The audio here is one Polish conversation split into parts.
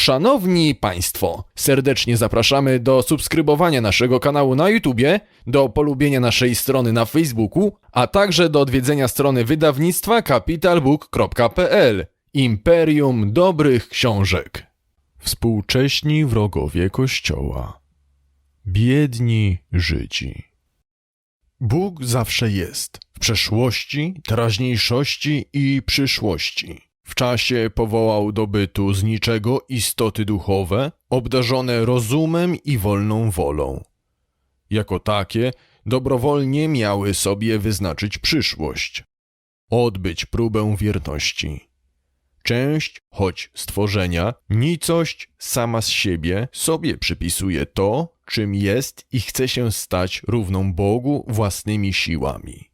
Szanowni Państwo, serdecznie zapraszamy do subskrybowania naszego kanału na YouTubie, do polubienia naszej strony na Facebooku, a także do odwiedzenia strony wydawnictwa capitalbook.pl Imperium Dobrych Książek. Współcześni wrogowie Kościoła. Biedni Żydzi. Bóg zawsze jest, w przeszłości, teraźniejszości i przyszłości. W czasie powołał do bytu z niczego istoty duchowe, obdarzone rozumem i wolną wolą. Jako takie, dobrowolnie miały sobie wyznaczyć przyszłość, odbyć próbę wierności. Część, choć stworzenia, nicość sama z siebie sobie przypisuje to, czym jest i chce się stać równą Bogu własnymi siłami.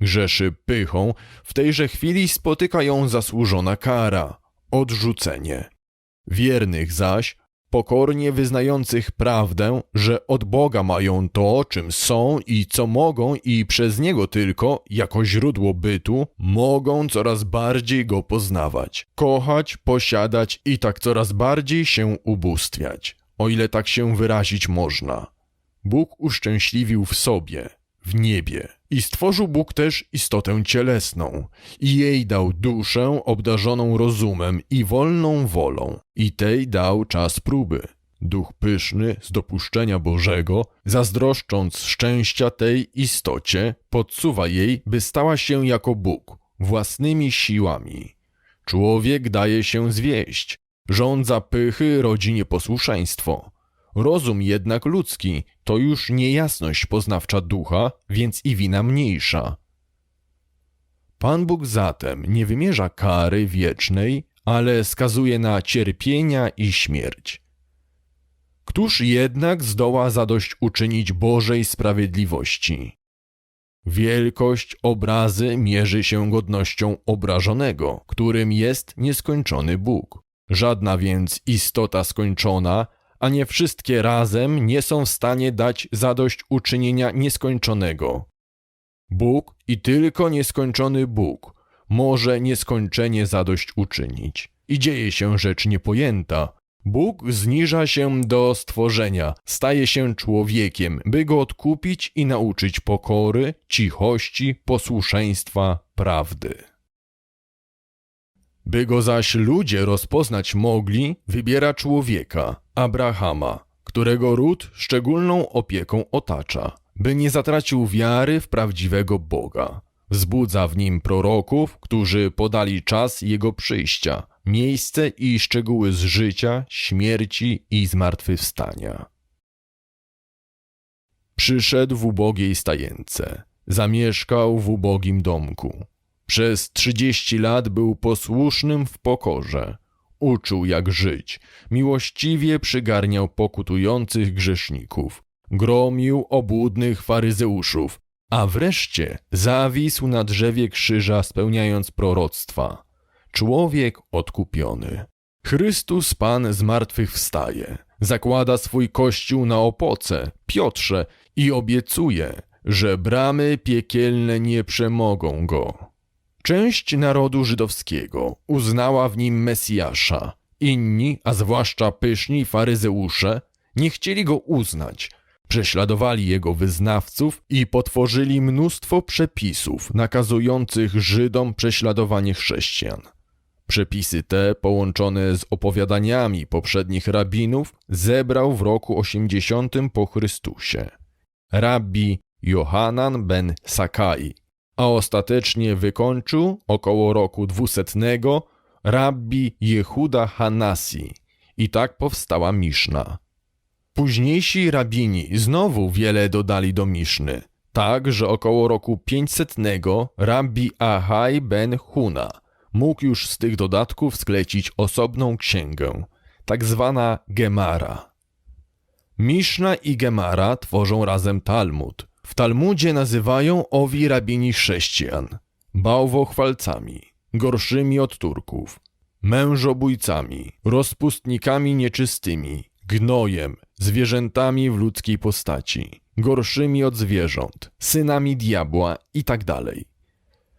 Grzeszy pychą, w tejże chwili spotyka ją zasłużona kara odrzucenie. Wiernych zaś, pokornie wyznających prawdę, że od Boga mają to, czym są i co mogą, i przez Niego tylko, jako źródło bytu, mogą coraz bardziej Go poznawać, kochać, posiadać i tak coraz bardziej się ubóstwiać, o ile tak się wyrazić można. Bóg uszczęśliwił w sobie, w niebie. I stworzył Bóg też istotę cielesną, i jej dał duszę obdarzoną rozumem i wolną wolą, i tej dał czas próby. Duch pyszny z dopuszczenia Bożego, zazdroszcząc szczęścia tej istocie, podsuwa jej, by stała się jako Bóg, własnymi siłami. Człowiek daje się zwieść, rządza pychy rodzi nieposłuszeństwo. Rozum jednak ludzki to już niejasność poznawcza ducha, więc i wina mniejsza. Pan Bóg zatem nie wymierza kary wiecznej, ale skazuje na cierpienia i śmierć. Któż jednak zdoła zadość uczynić Bożej sprawiedliwości? Wielkość obrazy mierzy się godnością obrażonego, którym jest nieskończony Bóg. Żadna więc istota skończona a nie wszystkie razem nie są w stanie dać zadość uczynienia nieskończonego. Bóg i tylko nieskończony Bóg może nieskończenie zadość uczynić. I dzieje się rzecz niepojęta. Bóg zniża się do stworzenia, staje się człowiekiem, by go odkupić i nauczyć pokory, cichości, posłuszeństwa, prawdy. By go zaś ludzie rozpoznać mogli, wybiera człowieka, Abrahama, którego ród szczególną opieką otacza, by nie zatracił wiary w prawdziwego Boga. Wzbudza w nim proroków, którzy podali czas jego przyjścia, miejsce i szczegóły z życia, śmierci i zmartwychwstania. Przyszedł w ubogiej stajence, zamieszkał w ubogim domku. Przez trzydzieści lat był posłusznym w pokorze. Uczył jak żyć, miłościwie przygarniał pokutujących grzeszników, gromił obłudnych faryzeuszów, a wreszcie zawisł na drzewie krzyża spełniając proroctwa. Człowiek odkupiony. Chrystus Pan z martwych wstaje, zakłada swój kościół na opoce, Piotrze, i obiecuje, że bramy piekielne nie przemogą go. Część narodu żydowskiego uznała w nim Mesjasza. Inni, a zwłaszcza pyszni faryzeusze, nie chcieli go uznać. Prześladowali jego wyznawców i potworzyli mnóstwo przepisów nakazujących Żydom prześladowanie chrześcijan. Przepisy te, połączone z opowiadaniami poprzednich rabinów, zebrał w roku 80 po Chrystusie. Rabbi Johanan ben Sakai, a ostatecznie wykończył około roku dwusetnego rabbi Jehuda Hanasi i tak powstała Miszna. Późniejsi rabini znowu wiele dodali do Miszny, tak że około roku 500 rabbi Ahai ben Huna mógł już z tych dodatków sklecić osobną księgę, tak zwana Gemara. Miszna i Gemara tworzą razem Talmud – w Talmudzie nazywają owi rabini chrześcijan bałwochwalcami, gorszymi od Turków, mężobójcami, rozpustnikami nieczystymi, gnojem, zwierzętami w ludzkiej postaci, gorszymi od zwierząt, synami diabła itd. Tak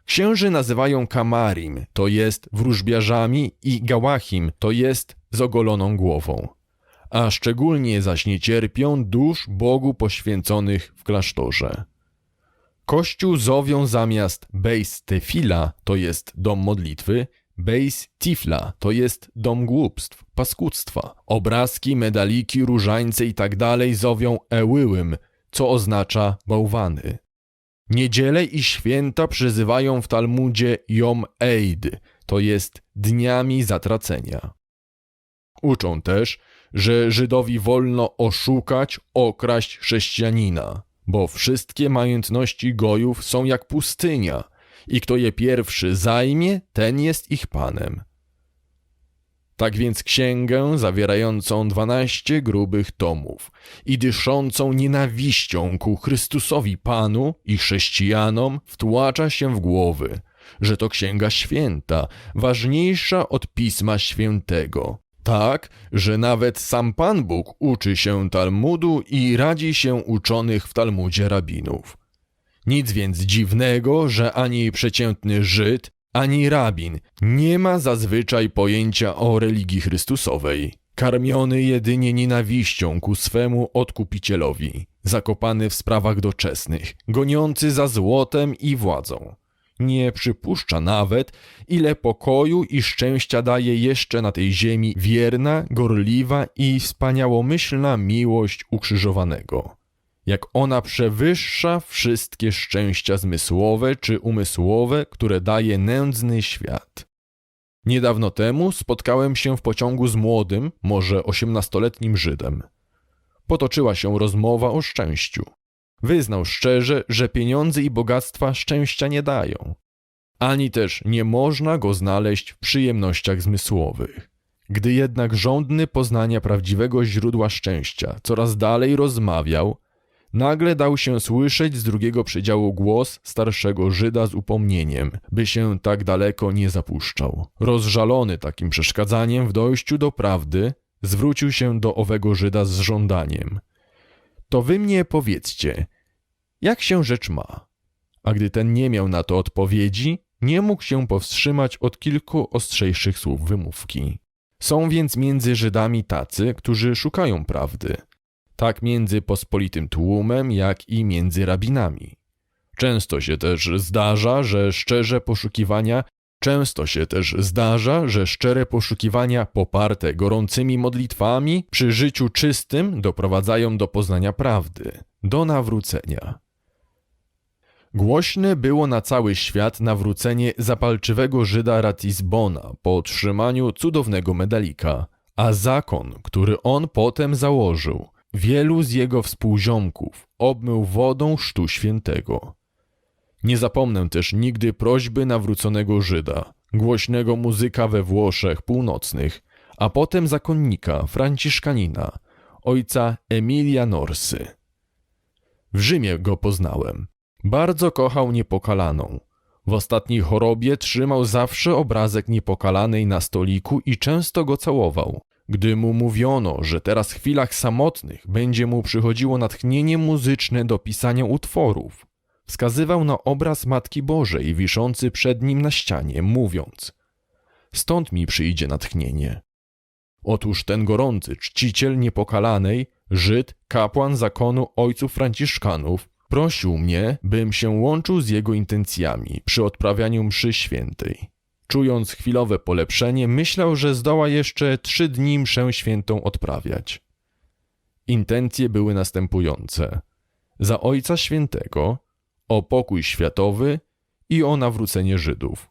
Księży nazywają kamarim, to jest wróżbiarzami, i gałachim, to jest z ogoloną głową, a szczególnie zaś nie cierpią dusz Bogu poświęconych w klasztorze. Kościół zowią zamiast Beis Tefila, to jest dom modlitwy, Beis Tifla, to jest dom głupstw, paskudztwa. Obrazki, medaliki, różańce i tak zowią Ełyłym, co oznacza bałwany. Niedziele i święta przyzywają w Talmudzie Jom Eid, to jest dniami zatracenia. Uczą też, że Żydowi wolno oszukać, okraść chrześcijanina, bo wszystkie majątności gojów są jak pustynia i kto je pierwszy zajmie, ten jest ich panem. Tak więc księgę zawierającą dwanaście grubych tomów i dyszącą nienawiścią ku Chrystusowi Panu i chrześcijanom wtłacza się w głowy, że to księga święta, ważniejsza od Pisma Świętego. Tak, że nawet sam Pan Bóg uczy się Talmudu i radzi się uczonych w Talmudzie rabinów. Nic więc dziwnego, że ani przeciętny Żyd, ani rabin nie ma zazwyczaj pojęcia o religii Chrystusowej, karmiony jedynie nienawiścią ku swemu odkupicielowi, zakopany w sprawach doczesnych, goniący za złotem i władzą. Nie przypuszcza nawet, ile pokoju i szczęścia daje jeszcze na tej ziemi wierna, gorliwa i wspaniałomyślna miłość ukrzyżowanego jak ona przewyższa wszystkie szczęścia zmysłowe czy umysłowe, które daje nędzny świat. Niedawno temu spotkałem się w pociągu z młodym, może osiemnastoletnim Żydem. Potoczyła się rozmowa o szczęściu. Wyznał szczerze, że pieniądze i bogactwa szczęścia nie dają, ani też nie można go znaleźć w przyjemnościach zmysłowych. Gdy jednak żądny poznania prawdziwego źródła szczęścia coraz dalej rozmawiał, Nagle dał się słyszeć z drugiego przedziału głos starszego Żyda z upomnieniem, by się tak daleko nie zapuszczał. Rozżalony takim przeszkadzaniem w dojściu do prawdy, zwrócił się do owego Żyda z żądaniem. To wy mnie powiedzcie, jak się rzecz ma? A gdy ten nie miał na to odpowiedzi, nie mógł się powstrzymać od kilku ostrzejszych słów wymówki. Są więc między Żydami tacy, którzy szukają prawdy, tak między pospolitym tłumem, jak i między rabinami. Często się też zdarza, że szczerze poszukiwania Często się też zdarza, że szczere poszukiwania poparte gorącymi modlitwami przy życiu czystym doprowadzają do poznania prawdy, do nawrócenia. Głośne było na cały świat nawrócenie zapalczywego Żyda Ratisbona po otrzymaniu cudownego medalika, a zakon, który on potem założył, Wielu z jego współziomków obmył wodą Chrztu Świętego. Nie zapomnę też nigdy prośby nawróconego Żyda, głośnego muzyka we Włoszech północnych, a potem zakonnika Franciszkanina, ojca Emilia Norsy. W Rzymie go poznałem. Bardzo kochał niepokalaną. W ostatniej chorobie trzymał zawsze obrazek niepokalanej na stoliku i często go całował. Gdy mu mówiono, że teraz w chwilach samotnych będzie mu przychodziło natchnienie muzyczne do pisania utworów, wskazywał na obraz Matki Bożej wiszący przed nim na ścianie, mówiąc: Stąd mi przyjdzie natchnienie. Otóż ten gorący czciciel niepokalanej, Żyd, kapłan zakonu ojców Franciszkanów, prosił mnie, bym się łączył z jego intencjami przy odprawianiu mszy świętej. Czując chwilowe polepszenie, myślał, że zdoła jeszcze trzy dni mszę świętą odprawiać. Intencje były następujące: za Ojca Świętego, o pokój światowy i o nawrócenie Żydów.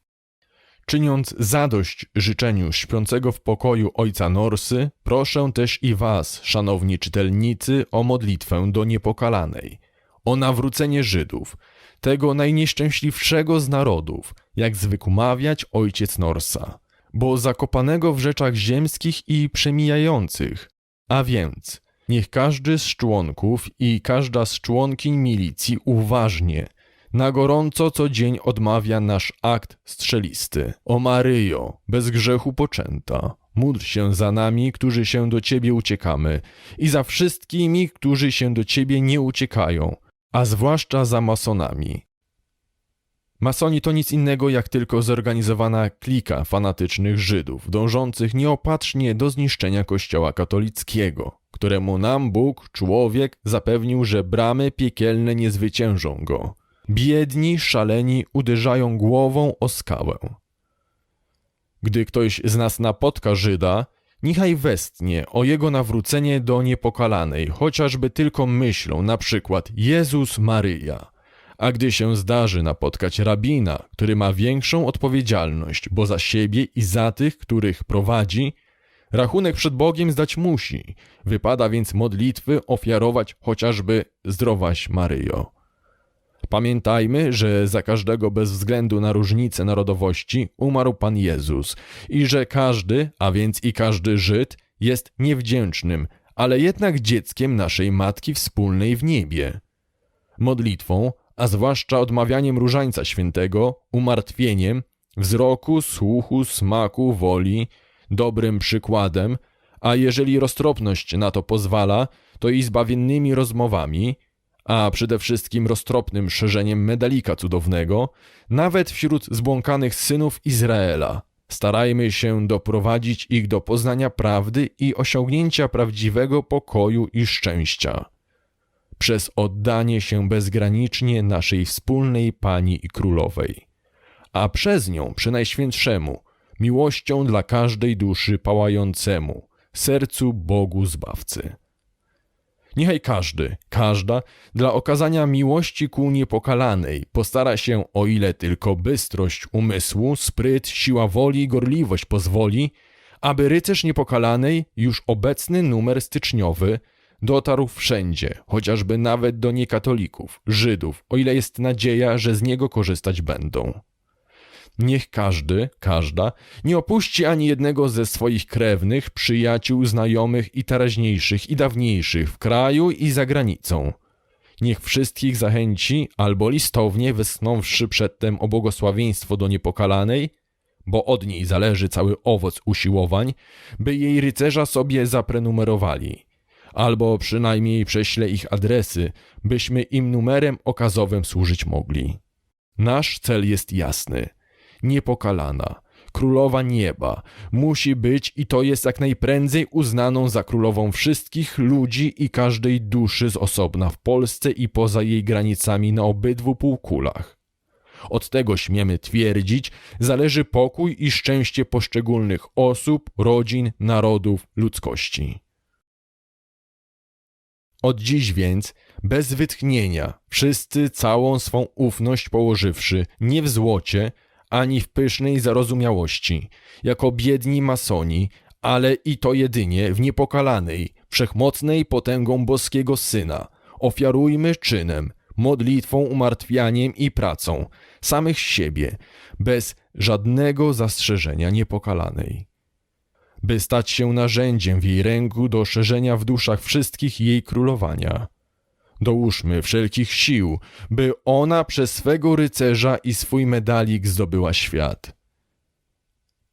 Czyniąc zadość życzeniu śpiącego w pokoju ojca Norsy, proszę też i was, szanowni czytelnicy, o modlitwę do niepokalanej, o nawrócenie Żydów, tego najnieszczęśliwszego z narodów, jak zwykł mawiać ojciec Norsa, bo zakopanego w rzeczach ziemskich i przemijających. A więc, niech każdy z członków i każda z członkiń milicji uważnie, na gorąco co dzień odmawia nasz akt strzelisty. O Maryjo, bez grzechu poczęta, módl się za nami, którzy się do Ciebie uciekamy i za wszystkimi, którzy się do Ciebie nie uciekają, a zwłaszcza za masonami. Masoni to nic innego jak tylko zorganizowana klika fanatycznych Żydów, dążących nieopatrznie do zniszczenia Kościoła katolickiego, któremu nam Bóg, człowiek, zapewnił, że bramy piekielne nie zwyciężą go. Biedni, szaleni uderzają głową o skałę. Gdy ktoś z nas napotka Żyda, niechaj westnie o jego nawrócenie do niepokalanej, chociażby tylko myślą, na przykład Jezus Maryja. A gdy się zdarzy napotkać rabina, który ma większą odpowiedzialność, bo za siebie i za tych, których prowadzi, rachunek przed Bogiem zdać musi. Wypada więc modlitwy ofiarować chociażby zdrowaś Maryjo. Pamiętajmy, że za każdego bez względu na różnice narodowości umarł Pan Jezus i że każdy, a więc i każdy Żyd, jest niewdzięcznym, ale jednak dzieckiem naszej Matki Wspólnej w niebie. Modlitwą, a zwłaszcza odmawianiem różańca świętego, umartwieniem, wzroku, słuchu, smaku, woli, dobrym przykładem, a jeżeli roztropność na to pozwala, to i zbawiennymi rozmowami, a przede wszystkim roztropnym szerzeniem medalika cudownego, nawet wśród zbłąkanych synów Izraela. Starajmy się doprowadzić ich do poznania prawdy i osiągnięcia prawdziwego pokoju i szczęścia. Przez oddanie się bezgranicznie naszej wspólnej Pani i Królowej, a przez nią przynajświętszemu, miłością dla każdej duszy pałającemu, sercu Bogu Zbawcy. Niechaj każdy, każda, dla okazania miłości ku niepokalanej postara się, o ile tylko bystrość umysłu, spryt, siła woli i gorliwość pozwoli, aby rycerz niepokalanej, już obecny numer styczniowy, dotarł wszędzie, chociażby nawet do niekatolików, Żydów, o ile jest nadzieja, że z niego korzystać będą. Niech każdy, każda nie opuści ani jednego ze swoich krewnych, przyjaciół, znajomych i teraźniejszych i dawniejszych w kraju i za granicą. Niech wszystkich zachęci, albo listownie wysnąwszy przedtem o błogosławieństwo do niepokalanej, bo od niej zależy cały owoc usiłowań, by jej rycerza sobie zaprenumerowali. Albo przynajmniej prześle ich adresy, byśmy im numerem okazowym służyć mogli. Nasz cel jest jasny – niepokalana, królowa nieba, musi być i to jest jak najprędzej uznaną za królową wszystkich ludzi i każdej duszy z osobna w Polsce i poza jej granicami na obydwu półkulach. Od tego śmiemy twierdzić, zależy pokój i szczęście poszczególnych osób, rodzin, narodów, ludzkości. Od dziś więc, bez wytchnienia, wszyscy całą swą ufność położywszy nie w złocie, ani w pysznej zarozumiałości, jako biedni masoni, ale i to jedynie w niepokalanej, wszechmocnej potęgą boskiego Syna. Ofiarujmy czynem, modlitwą, umartwianiem i pracą samych siebie, bez żadnego zastrzeżenia niepokalanej. By stać się narzędziem w jej ręku do szerzenia w duszach wszystkich jej królowania – Dołóżmy wszelkich sił, by ona przez swego rycerza i swój medalik zdobyła świat.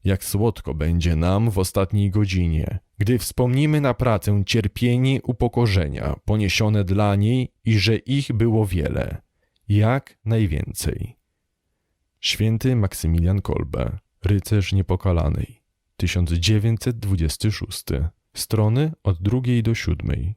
Jak słodko będzie nam w ostatniej godzinie, gdy wspomnimy na pracę cierpienie upokorzenia poniesione dla niej i że ich było wiele, jak najwięcej. Święty Maksymilian Kolbe, rycerz niepokalanej, 1926, strony od drugiej do siódmej.